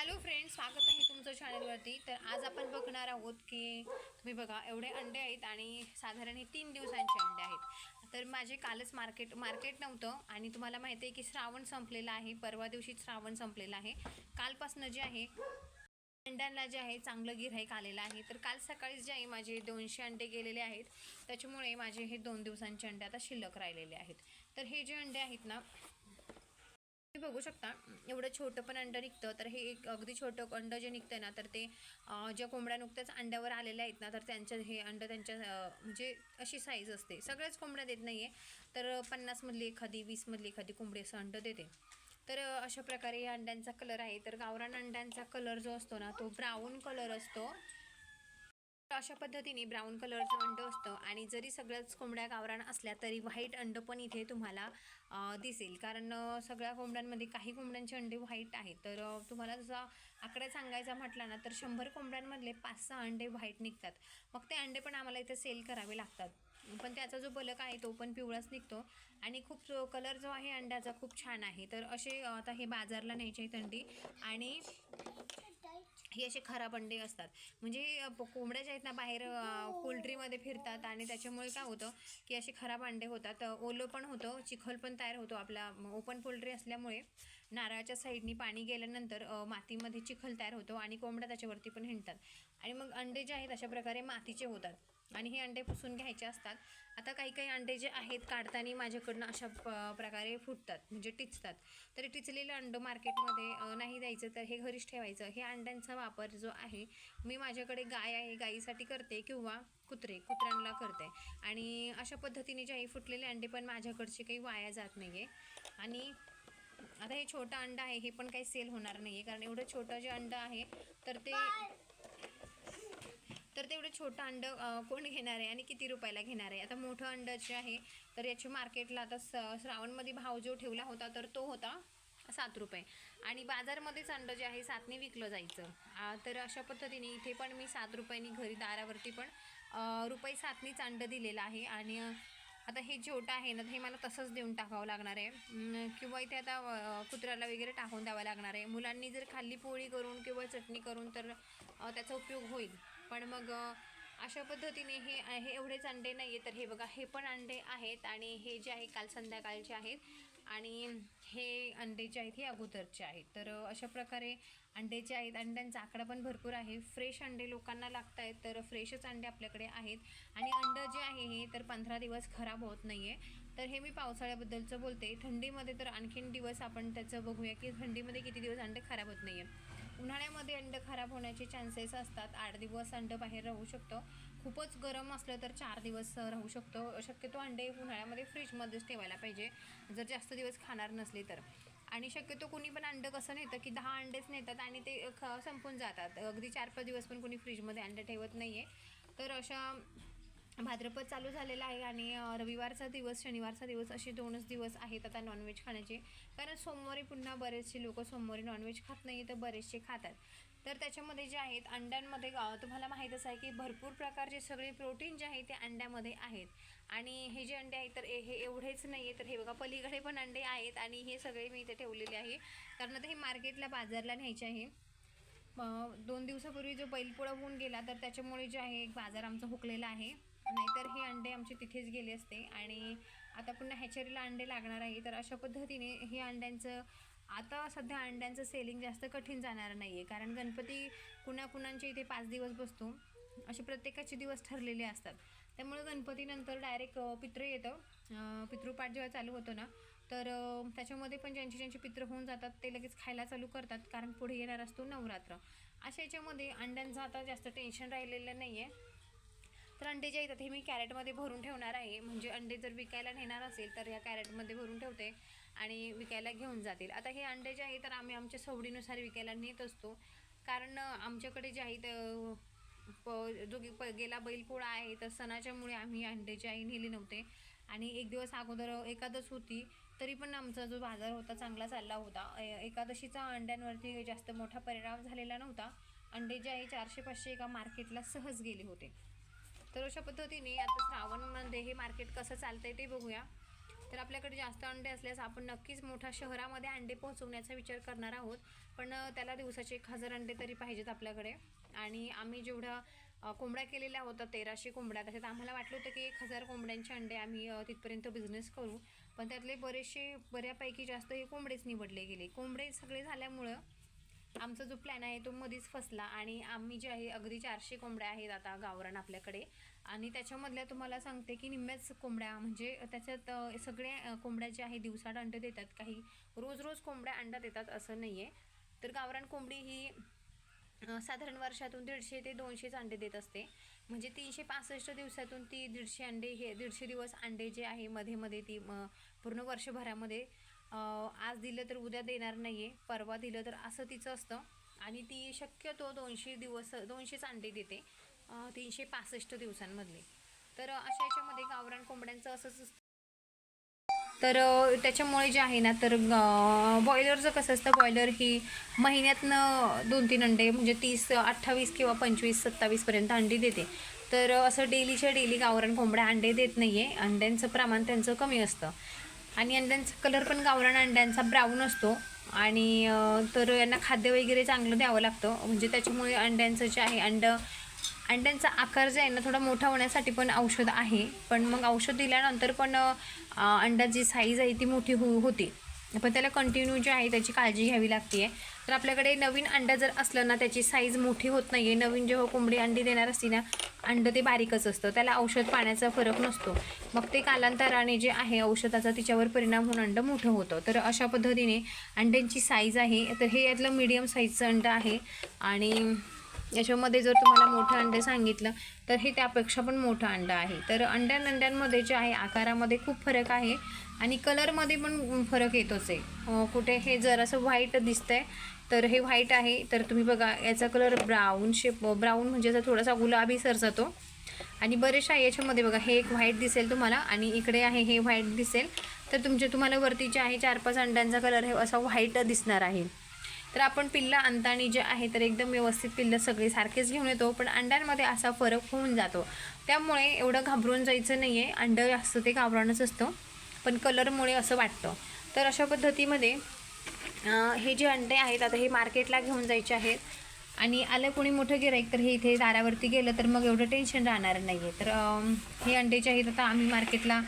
Hello friends स्वागत आहे तुमचं चॅनलवरती तर आज आपण बघणार आहोत की तुम्ही बघा एवढे अंडे आहेत आणि साधारण हे तीन दिवसांचे अंडे आहेत. तर माझे कालच मार्केट मार्केट नव्हतं आणि तुम्हाला माहिती आहे की श्रावण संपलेला आहे परवा दिवशी श्रावण संपलेला आहे. कालपासनं जे आहे अंड्यांना जे आहे चांगलं गिऱ्हाईक आलेलं आहे. तर काल सकाळीच जे आहे माझे दोनशे अंडे गेलेले आहेत. त्याच्यामुळे माझे हे दोन दिवसांचे अंडे आता शिल्लक राहिलेले आहेत. तर हे जे अंडे आहेत ना तुम्ही बघू शकता एवढं छोटं पण अंडं निघतं तर हे एक अगदी छोटं अंडं जे निघतं ना तर ते ज्या कोंबड्या नुकत्याच अंड्यावर आलेल्या आहेत ना तर त्यांच्या हे अंडं त्यांच्या म्हणजे अशी साईज असते. सगळ्याच कोंबड्या देत नाही आहे तर पन्नासमधली एखादी वीसमधली एखादी कोंबडी असं अंडं देते. तर अशा प्रकारे या अंड्यांचा कलर आहे. तर गावरान अंड्यांचा कलर जो असतो ना तो ब्राऊन कलर असतो. अशा पद्धतीने ब्राऊन कलरचं अंड असतं आणि जरी सगळ्याच कोंबड्या गावरान असल्या तरी व्हाईट अंड पण इथे तुम्हाला दिसेल. कारण सगळ्या कोंबड्यांमध्ये काही कोंबड्यांचे अंडे व्हाईट आहेत. तर तुम्हाला जसा आकडा सांगायचा म्हटला ना तर शंभर कोंबड्यांमधले पाच सहा अंडे व्हाईट निघतात. मग ते अंडे पण आम्हाला इथे सेल करावे लागतात. पण त्याचा जो बलक आहे तो पण पिवळाच निघतो. आणि खूप कलर जो आहे अंड्याचा खूप छान आहे. तर असे आता हे बाजारला न्यायचे आहेत अंडी आणि हे असे खराब अंडे असतात. म्हणजे कोंबड्या ज्या आहेत ना बाहेर पोल्ट्रीमध्ये फिरतात आणि त्याच्यामुळे काय होतं की असे खराब अंडे होतात. ओलं पण होतं चिखल पण तयार होतो आपला. ओपन पोल्ट्री असल्यामुळे नारळाच्या साईडनी पाणी गेल्यानंतर मातीमध्ये चिखल तयार होतो आणि कोंबड्या त्याच्यावरती पण हिंडतात. आणि मग अंडे जे आहेत अशा प्रकारे मातीचे होतात. आणि हे अंडे पुसून घ्यायचे असतात. आता काही काही अंडे जे आहेत काढताना माझ्याकडनं अशा प प्रकारे फुटतात म्हणजे टिचतात. तर टिचलेलं अंडं मार्केटमध्ये नाही द्यायचं तर हे घरीच ठेवायचं. हे अंड्यांचा वापर जो आहे मी माझ्याकडे गाय आहे गाईसाठी करते किंवा कुत्रे कुत्र्यांना करते. आणि अशा पद्धतीने जे आहे फुटलेले अंडे पण माझ्याकडचे काही वाया जात नाही आहे आणि आता हे छोटं अंडं आहे हे पण काही सेल होणार नाही आहे कारण एवढं छोटं जे अंडं आहे तर ते तर तेवढं छोटं अंडं कोण घेणार आहे आणि किती रुपयाला घेणार आहे? आता मोठं अंडं जे आहे तर याची मार्केटला आता स श्रावणमध्ये भाव जो ठेवला होता तर तो होता सात रुपये. आणि बाजारमध्येच अंडं जे आहे सातने विकलं जायचं. तर अशा पद्धतीने इथे पण मी सात रुपयांनी घरी दारावरती पण रुपये सातनीच अंडं दिलेलं आहे. आणि आता हे छोटं आहे ना तर हे मला तसंच देऊन टाकावं लागणार आहे. किंवा इथे आता कुत्र्याला वगैरे टाकून द्यावं लागणार आहे. मुलांनी जर खाल्ली पोळी करून किंवा चटणी करून तर त्याचा उपयोग होईल. पण मग अशा पद्धतीने हे हे एवढेच अंडे नाही आहे तर हे बघा हे पण अंडे आहेत आणि हे जे आहे काल संध्याकाळचे आहेत. आणि हे अंडे जे आहेत हे अगोदरचे आहेत. तर अशा प्रकारे अंडे जे आहेत अंड्यांचा आकडा पण भरपूर आहे. फ्रेश अंडे लोकांना लागत आहेत तर फ्रेशच अंडे आपल्याकडे आहेत. आणि अंडं जे आहे हे तर पंधरा दिवस खराब होत नाही आहे तर हे मी पावसाळ्याबद्दलचं बोलते. थंडीमध्ये तर आणखीन दिवस आपण त्याचं बघूया की थंडीमध्ये किती दिवस अंडे खराब होत नाही आहे उन्हाळ्यामध्ये अंडं खराब होण्याचे चान्सेस असतात. आठ दिवस अंडं बाहेर राहू शकतं. खूपच गरम असलं तर चार दिवस राहू शकतो. शक्यतो अंडे उन्हाळ्यामध्ये फ्रीजमध्येच ठेवायला पाहिजे. जर जास्त दिवस खाणार नसले तर. आणि शक्यतो कुणी पण अंडं कसं नेतं की दहा अंडेच नेतात आणि ते ख संपून जातात. अगदी चार पाच दिवस पण कोणी फ्रीजमध्ये अंडे ठेवत नाही आहे तर अशा भाद्रपद चालू झालेला आहे आणि रविवारचा दिवस शनिवारचा दिवस असे दोनच दिवस आहेत आता नॉनव्हेज खाण्याचे. कारण सोमवारी पुन्हा बरेचसे लोक सोमवारी नॉनव्हेज खात नाही तर बरेचसे खातात. तर त्याच्यामध्ये जे आहेत अंड्यांमध्ये तुम्हाला माहीतच आहे की भरपूर प्रकारचे सगळे प्रोटीन जे आहे ते अंड्यामध्ये आहेत. आणि हे जे अंडे आहेत तर हे हे एवढेच नाही आहे तर हे बघा पलीकडे पण अंडे आहेत आणि हे सगळे मी इथे ठेवलेले आहे. कारण आता हे मार्केटला बाजारला न्यायचे आहे. दोन दिवसापूर्वी जो बैलपोळा होऊन गेला तर त्याच्यामुळे जे आहे एक बाजार आमचा हुकलेला आहे. नाहीतर हे अंडे आमचे तिथेच गेले असते. आणि आता पुन्हा हॅचरीला अंडे लागणार आहे. तर अशा पद्धतीने हे अंड्यांचं आता सध्या अंड्यांचं सेलिंग जास्त कठीण जाणार नाही आहे कारण गणपती कुणाकुणांच्या इथे पाच दिवस बसतो. असे प्रत्येकाचे दिवस ठरलेले असतात. त्यामुळे गणपतीनंतर डायरेक्ट पित्र येतं. पितृपाठ जेव्हा चालू होतो ना तर त्याच्यामध्ये पण ज्यांचे ज्यांचे पित्र होऊन जातात ते लगेच खायला चालू करतात. कारण पुढे येणार असतो नवरात्र. अशा याच्यामध्ये अंड्यांचं आता जास्त टेन्शन राहिलेलं नाही आहे तर अंडे जे येतात हे मी कॅरेटमध्ये भरून ठेवणार आहे. म्हणजे अंडे जर विकायला नेणार असेल तर या कॅरेटमध्ये भरून ठेवते आणि विकायला घेऊन जातील. आता हे अंडे जे आहे तर आम्ही आमच्या सवडीनुसार विकायला नेत असतो. कारण आमच्याकडे जे आहे तर प जो प गेला बैलपोळा आहे तर सणाच्यामुळे आम्ही अंडे जे आहे नेले नव्हते. आणि एक दिवस अगोदर एकादश होती तरी पण आमचा जो बाजार होता चांगला चालला होता. एकादशीचा अंड्यांवरती जास्त मोठा परिणाम झालेला नव्हता. अंडे जे आहे चारशे पाचशे एका मार्केटला सहज गेले होते. तर अशा पद्धतीने आता श्रावणमध्ये हे मार्केट कसं चालतंय ते बघूया. तर आपल्याकडे जास्त अंडे असल्यास आपण नक्कीच मोठ्या शहरामध्ये अंडे पोहोचवण्याचा विचार करणार आहोत. पण त्याला दिवसाचे एक हजार अंडे तरी पाहिजेत आपल्याकडे. आणि आम्ही जेवढ्या कोंबड्या केलेल्या होत्या तेराशे कोंबड्या. त्याच्यात आम्हाला वाटलं होतं की एक हजार कोंबड्यांचे अंडे आम्ही तिथपर्यंत बिझनेस करू. पण त्यातले बरेचसे बऱ्यापैकी जास्त हे कोंबडेच निवडले गेले. कोंबडे सगळे झाल्यामुळं आमचा जो प्लॅन आहे तो मध्येच फसला आणि आम्ही जे आहे अगदी चारशे कोंबड्या आहेत आता गावरान आपल्याकडे. आणि त्याच्यामधल्या तुम्हाला सांगते की निम्म्याच कोंबड्या म्हणजे त्याच्यात सगळ्या सगळे कोंबड्या ज्या आहे दिवसाड अंडे देतात. काही रोज रोज कोंबड्या अंडा देतात असं नाही आहे तर गावरान कोंबडी ही साधारण वर्षातून दीडशे ते दोनशेच अंडे देत असते. म्हणजे तीनशे पासष्ट दिवसातून ती दीडशे अंडे हे दीडशे दिवस अंडे जे आहे मध्ये मध्ये ती पूर्ण वर्षभरामध्ये आज दिलं तर उद्या देणार नाही आहे परवा दिलं तर असं तिचं असतं. आणि ती शक्यतो दोनशे दिवस दोनशेच अंडे देते. तीनशे पासष्ट दिवसांमधले. तर अशा याच्यामध्ये गावरान कोंबड्यांचं असंच असतं. तर त्याच्यामुळे जे आहे ना तर बॉयलरचं कसं असतं बॉयलर ही महिन्यातनं दोन तीन अंडे म्हणजे तीस अठ्ठावीस किंवा पंचवीस सत्तावीसपर्यंत अंडी देते. तर असं डेलीच्या डेली गावरान कोंबड्या अंडे देत नाही आहे अंड्यांचं प्रमाण त्यांचं कमी असतं. आणि अंड्यांचा कलर पण गावरान अंड्यांचा ब्राऊन असतो. आणि तर यांना खाद्य वगैरे चांगलं द्यावं लागतं. म्हणजे त्याच्यामुळे अंड्यांचं जे आहे अंडं अंड्यांचा आकार जे आहे ना थोडा मोठा होण्यासाठी पण औषध आहे. पण मग औषध दिल्यानंतर पण अंड्याची साईज आहे ती मोठी हो होती. पण त्याला कंटिन्यू जे आहे त्याची काळजी घ्यावी लागते तर आपल्याकडे नवीन अंडं जर असलं ना त्याची साईज मोठी होत नाही आहे नवीन जेव्हा कोंबडी अंडी देणार असते ना अंडं ते बारीकच असतं. त्याला औषध पाण्याचा फरक नसतो. मग ते कालांतराने जे आहे औषधाचा तिच्यावर परिणाम होऊन अंडं मोठं होतं. तर अशा पद्धतीने अंड्यांची साईज आहे. तर हे यातलं मीडियम साईजचं अंडं आहे. आणि याच्यामध्ये जर तुम्हाला मोठं अंडे सांगितलं तर हे त्यापेक्षा पण मोठं अंडं आहे. तर अंड्यान अंड्यांमध्ये जे आहे आकारामध्ये खूप फरक आहे आणि कलरमध्ये पण फरक येतोच आहे. कुठे हे जरासं व्हाईट आहे तर हे व्हाईट आहे. तर तुम्ही बघा याचा कलर ब्राऊन शेप ब्राऊन म्हणजे असा थोडासा गुलाबी सरसतो. आणि बरेचशा याच्यामध्ये बघा हे एक व्हाईट दिसेल तुम्हाला आणि इकडे आहे हे व्हाईट दिसेल. तर तुमचे तुम्हाला वरती जे आहे चार पाच अंड्यांचा कलर हे असा व्हाईट दिसणार आहे. तर आपण पिल्लं आणताना जे आहे तर एकदम व्यवस्थित पिल्लं सगळी सारखेच घेऊन येतो पण अंड्यांमध्ये असा फरक होऊन जातो. त्यामुळे एवढं घाबरून जायचं नाही आहे अंडं असतं ते गावरानच असतं पण कलरमुळे असं वाटतं. तर अशा पद्धतीमध्ये हे जे अंडे आहेत आता हे मार्केटला घेऊन जायचे आहेत. आणि आलं कोणी मोठं गिराईक तर हे इथे दारावरती गेलं तर मग एवढं टेन्शन राहणार नाही आहे तर हे अंडेच्या आहेत आता आम्ही मार्केटला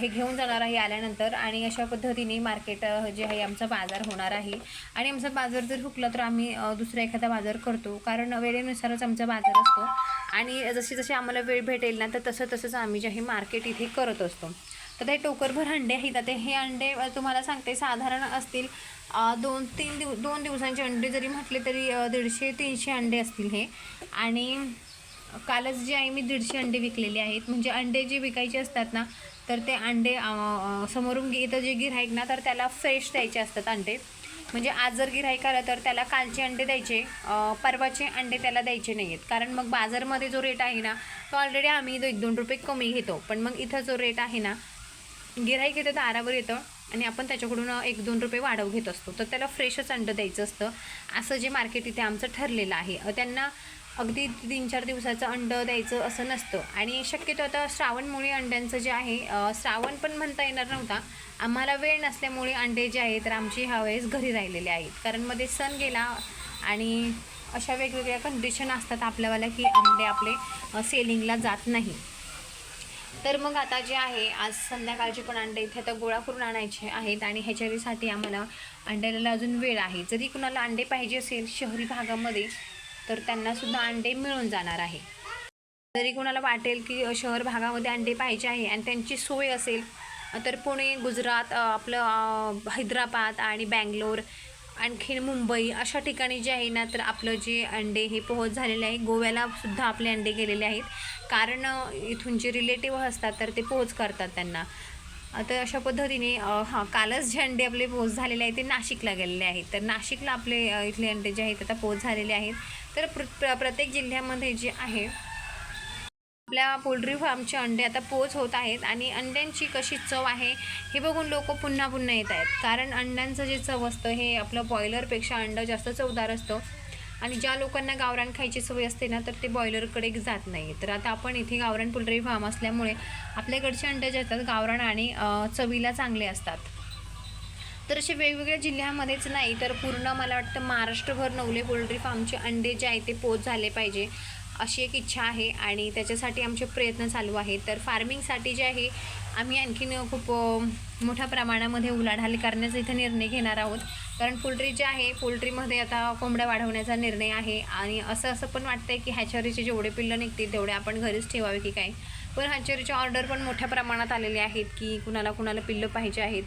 हे घेऊन जाणार आहे आल्यानंतर आणि अशा पद्धतीने मार्केट जे आहे आमचा बाजार होणार आहे. आणि आमचा बाजार जर हुकला तर आम्ही दुसरा एखादा बाजार करतो. कारण वेळेनुसारच आमचा बाजार असतो. आणि जशी जशी आम्हाला वेळ भेटेल ना तर तसं तसंच आम्ही जे आहे मार्केट इथे करत असतो. तर ते टोकरभर अंडे आहेत. आता हे अंडे तुम्हाला सांगते साधारण असतील दोन तीन दिव दोन दिवसांचे अंडे जरी म्हटले तरी दीडशे तीनशे अंडे असतील हे. आणि कालच जे आहे मी दीडशे अंडे विकलेले आहेत म्हणजे अंडे जे विकायचे असतात ना तर ते अंडे समोरून इथं जे गिऱ्हाईक ना तर त्याला फ्रेश द्यायचे असतात अंडे. म्हणजे आज जर गिऱ्हाईक आलं तर त्याला कालचे अंडे द्यायचे परवाचे अंडे त्याला द्यायचे नाही आहेत कारण मग बाजारमध्ये जो रेट आहे ना तो ऑलरेडी आम्ही एक दोन रुपये कमी घेतो. पण मग इथं जो रेट आहे ना गिऱ्हाईक येतं दारावर येतं. आणि आपण त्याच्याकडून एक दोन रुपये वाढव घेत असतो. तर त्याला फ्रेशच अंडं द्यायचं असतं. असं जे मार्केट इथे आमचं ठरलेलं आहे. त्यांना अगदी तीन चार दिवसाचं अंडं द्यायचं असं नसतं. आणि शक्यतो आता श्रावणमुळे अंड्यांचं जे आहे श्रावण पण म्हणता येणार नव्हता. आम्हाला वेळ नसल्यामुळे अंडे जे आहेत तर आमची ह्या वेळेस घरी राहिलेले आहेत. कारण मध्ये सण गेला आणि अशा वेगवेगळ्या कंडिशन असतात आपल्यावाल्या की अंडे आपले सेलिंगला जात नाही. तर मग आता जे आहे आज संध्याकाळचे पण अंडे इथे आता गोळा करून आणायचे आहेत आणि ह्याच्यासाठी आम्हाला अंड्याला अजून वेळ आहे. जरी कुणाला अंडे पाहिजे असेल शहरी भागामध्ये तर त्यांनासुद्धा अंडे मिळून जाणार आहे. जरी कोणाला वाटेल की शहर भागामध्ये अंडे पाहिजे आहे आणि त्यांची सोय असेल तर पुणे गुजरात आपलं हैदराबाद आणि बँगलोर आणखीन मुंबई अशा ठिकाणी जे आहे ना तर आपलं जे अंडे हे पोहोच झालेले आहे गोव्याला सुद्धा आपले अंडे गेलेले आहेत. कारण इथून जे रिलेटिव्ह असतात तर ते पोहोच करतात त्यांना. तर अशा पद्धतीने हां कालच जे अंडे आपले पोच झालेले आहेत ते नाशिकला गेलेले आहेत. तर नाशिकला आपले इथले अंडे जे आहेत आता पोच झालेले आहेत. तर प्र प्र- प्रत्येक जिल्ह्यामध्ये जे आहे आपल्या पोल्ट्री फार्मचे अंडे आता पोच होत आहेत आणि अंड्यांची कशी चव आहे हे बघून लोक पुन्हा पुन्हा येत आहेत. कारण अंड्यांचं जे चव असतं हे आपलं बॉयलरपेक्षा अंडं जास्त चवदार असतं. आणि ज्या लोकांना गावरान खायची सवय असते ना तर ते बॉयलरकडे जात नाही. तर आता आपण इथे गावरान पोल्ट्री फार्म असल्यामुळे आपल्याकडचे अंडे जे असतात गावरान आणि चवीला चांगले असतात. तर असे वेगवेगळ्या जिल्ह्यामध्येच नाही तर पूर्ण मला वाटतं महाराष्ट्रभर नवले पोल्ट्री फार्मचे अंडे जे आहे ते पोच झाले पाहिजे अशी एक इच्छा आहे. आणि त्याच्यासाठी आमचे प्रयत्न चालू आहेत. तर फार्मिंगसाठी जे आहे आम्ही आणखीन खूप मोठ्या प्रमाणामध्ये उलाढाल करण्याचा इथे निर्णय घेणार आहोत. कारण पोल्ट्री जे आहे पोल्ट्रीमध्ये आता कोंबड्या वाढवण्याचा निर्णय आहे. आणि असं असं पण वाटतं आहे की हॅचरीचे जेवढे पिल्लं निघतील तेवढे आपण घरीच ठेवावे की काय? पण हॅचरीचे ऑर्डर पण मोठ्या प्रमाणात आलेले आहेत की कुणाला कुणाला पिल्लं पाहिजे आहेत.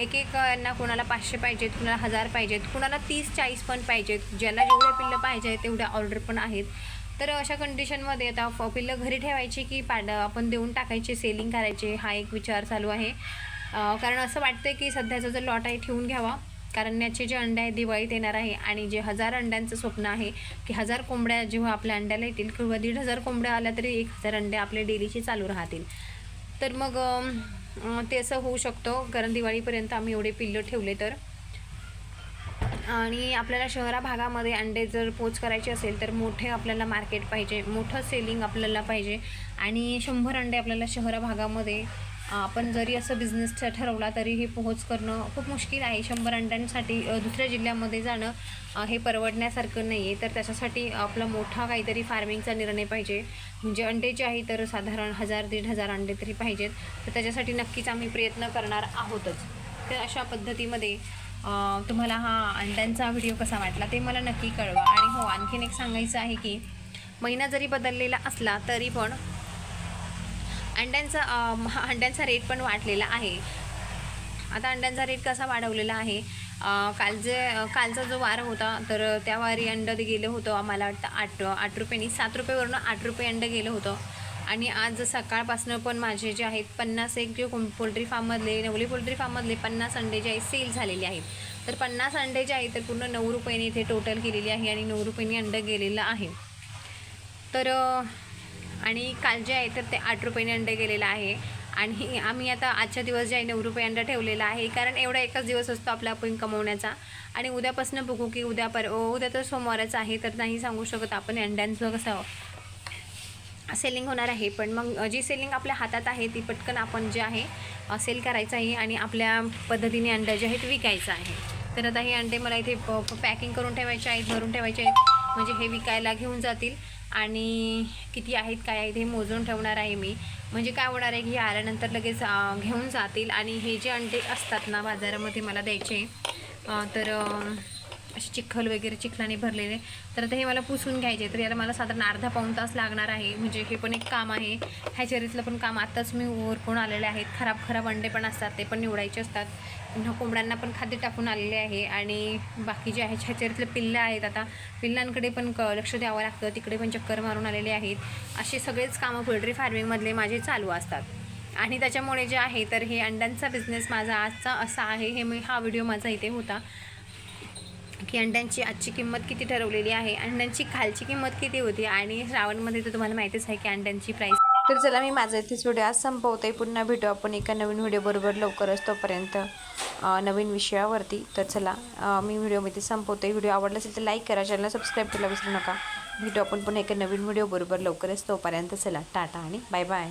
एक एक यांना कुणाला पाचशे पाहिजेत कुणाला हजार पाहिजेत कुणाला तीस चाळीस पण पाहिजेत. ज्याला जेवढे पिल्लं पाहिजे आहेत तेवढ्या ऑर्डर पण आहेत. तर अशा कंडिशनमध्ये आता पिल्लं घरी ठेवायची की पाड आपण देऊन टाकायचे सेलिंग करायचे हा एक विचार चालू आहे. कारण असं वाटतं की सध्याचा जो लॉट आहे ठेवून घ्यावा. कारण याचे जे अंडे आहेत दिवाळीत येणार आहे. आणि जे हजार अंड्यांचं स्वप्न आहे की हजार कोंबड्या जेव्हा आपल्या अंड्याला येतील किंवा दीड हजार कोंबड्या आल्या तरी एक हजार अंडे आपले डेलीचे चालू राहतील. तर मग ते असं होऊ शकतो. कारण दिवाळीपर्यंत आम्ही एवढे पिल्लं ठेवले तर. आणि आपल्याला शहरा भागामध्ये अंडे जर पोच करायचे असेल तर मोठे आपल्याला मार्केट पाहिजे मोठं सेलिंग आपल्याला पाहिजे. आणि शंभर अंडे आपल्याला शहरा भागामध्ये आपण जरी असं बिझनेस ठरवला तरी हे पोहोच करणं खूप मुश्किल आहे. शंभर अंड्यांसाठी दुसऱ्या जिल्ह्यामध्ये जाणं हे परवडण्यासारखं नाही आहे तर त्याच्यासाठी आपला मोठा काहीतरी फार्मिंगचा निर्णय पाहिजे. म्हणजे अंडे जे आहे तर साधारण हजार दीड हजार अंडे तरी पाहिजेत. तर त्याच्यासाठी नक्कीच आम्ही प्रयत्न करणार आहोतच. तर अशा पद्धतीमध्ये तुम्हाला हा अंड्यांचा व्हिडिओ कसा वाटला ते मला नक्की कळवा. आणि हो आणखीन एक सांगायचं आहे की महिना जरी बदललेला असला तरी पण अंड्यांचा अंड्यांचा रेट पण वाढलेला आहे. आता अंड्यांचा रेट कसा वाढवलेला आहे? काल जे कालचा जो वार होता तर त्या वारी अंडं गेलं होतं आम्हाला वाटतं आठ आठ रुपयांनी सात रुपयेवरनं आठ रुपये अंडं गेलं होतं. आणि आज सकाळपासनं पण माझे जे आहेत पन्नास एक जे पोल्ट्री फार्ममधले नवली पोल्ट्री फार्ममधले पन्नास अंडे जे आहेत सेल झालेले आहेत. तर पन्नास अंडे जे आहेत तर पूर्ण नऊ रुपयांनी इथे टोटल केलेली आहे आणि नऊ रुपयांनी अंडं गेलेलं आहे. तर आणि काल जे आहे तर ते आठ रुपयाने अंडे गेलेलं आहे. आणि आम्ही आता आजच्या दिवस जे आहे नऊ रुपये अंडा ठेवलेला आहे. कारण एवढा एकच दिवस असतो आपला आपण कमवण्याचा. आणि उद्यापासून बघू की उद्या पर उद्या तर सोमवारच आहे तर नाही सांगू शकत आपण अंड्यांचं कसं सेलिंग होणार आहे. पण मग जी सेलिंग आपल्या हातात आहे ती पटकन आपण जे आहे सेल करायचं आहे आणि आपल्या पद्धतीने अंडे जे आहेत विकायचं आहे. तर आता हे अंडे मला इथे पॅकिंग करून ठेवायचे आहेत भरून ठेवायचे आहेत. म्हणजे हे विकायला घेऊन जातील. आणि किती आहेत काय आहेत हे मोजून ठेवणार आहे मी. म्हणजे काय होणार आहे की आल्यानंतर लगेच घेऊन जातील आणि हे जे अंडे असतात ना बाजारामध्ये मला द्यायचे तर असे चिखल वगैरे चिखलाने भरलेले. तर आता हे मला पुसून घ्यायचे तर याला मला साधारण अर्धा पाऊण तास लागणार आहे. म्हणजे हे पण एक काम आहे. ह्याचेरीतलं पण काम आत्ताच मी ओरपून आलेले आहेत. खराब खराब अंडे पण असतात. ते पण निवडायचे असतात. पुन्हा कोंबड्यांना पण खाद्य टाकून आलेले आहे. आणि बाकी जे आहे ह्याचेरीतले पिल्लं आहेत. आता पिल्लांकडे पण क लक्ष द्यावं लागतं. तिकडे पण चक्कर मारून आलेले आहेत. असे सगळेच कामं पोल्ट्री फार्मिंगमधले माझे चालू असतात. आणि त्याच्यामुळे जे आहे तर हे अंड्यांचा बिझनेस माझा आजचा असा आहे. हे मी हा व्हिडिओ माझा इथे होता. की अंड्यांची आजची किंमत किती ठरवलेली आहे? अंड्यांची खालची किंमत किती होती? आणि श्रावणमध्ये तर तुम्हाला माहितीच आहे की अंड्यांची प्राईस तर चला मी माझा इथेच व्हिडिओ आज संपवते. पुन्हा भेटू आपण एका नवीन व्हिडिओ बरोबर लवकरच तोपर्यंत नवीन विषयावरती. तर चला मी व्हिडिओमध्ये संपवते. व्हिडिओ आवडला असेल तर लाईक करा. चॅनल सबस्क्राईब करायला विसरू नका. भेटू आपण पुन्हा एका नवीन व्हिडिओ बरोबर लवकरच तोपर्यंत. चला टाटा आणि बाय बाय